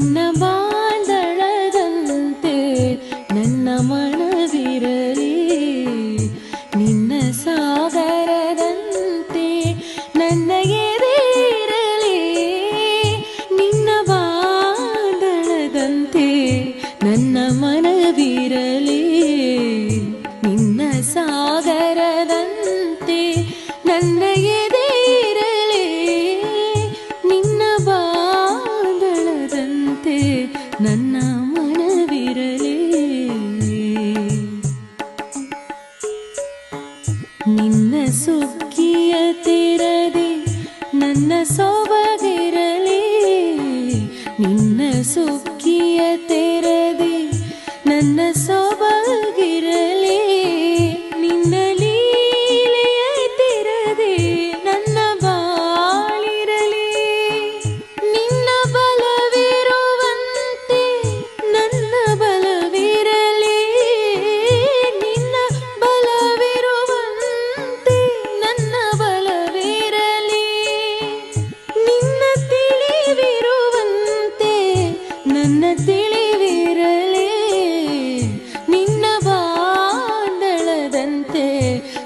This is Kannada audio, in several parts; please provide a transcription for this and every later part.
ನಿನ್ನ ಬಾಂಧಳದಂತೆ ನನ್ನ ಮನವಿರಲಿ ನಿನ್ನ ಸಾಗರದಂತೆ ನನ್ನ ಬಾಂಧಳದಂತೆ ನನ್ನ ಮನವಿರಲಿ. ನಿನ್ನ ಸುಖಿಯ ತಿರದೆ ನನ್ನ ಸೊಬಗಿರಲಿ. ನಿನ್ನ ಸುಖಿಯ ತೆರದೆ ನನ್ನ ಸೊಬಗಿರಲಿ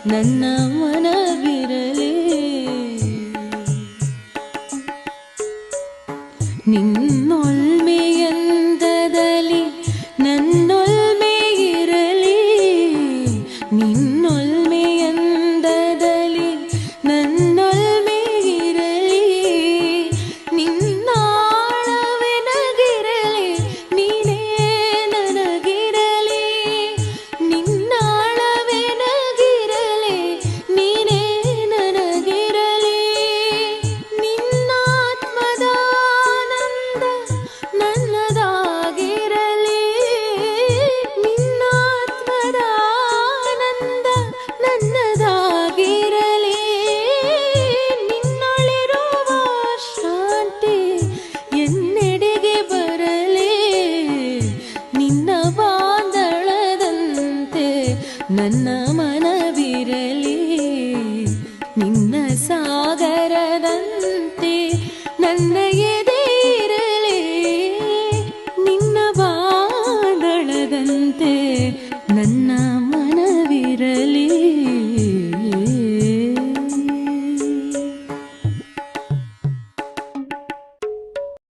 ನನ್ನ ಮನವಿರಲಿ. ನಿನ್ನೊಲ್ಮೆಯಂದದಲ್ಲಿ ನನ್ನ ಮನವಿರಲಿ ನಿನ್ನ ಸಾಗರದಂತೆ ನನ್ನ ಎದೆಯಿರಲಿ ನಿನ್ನ ಬಾದಳದಂತೆ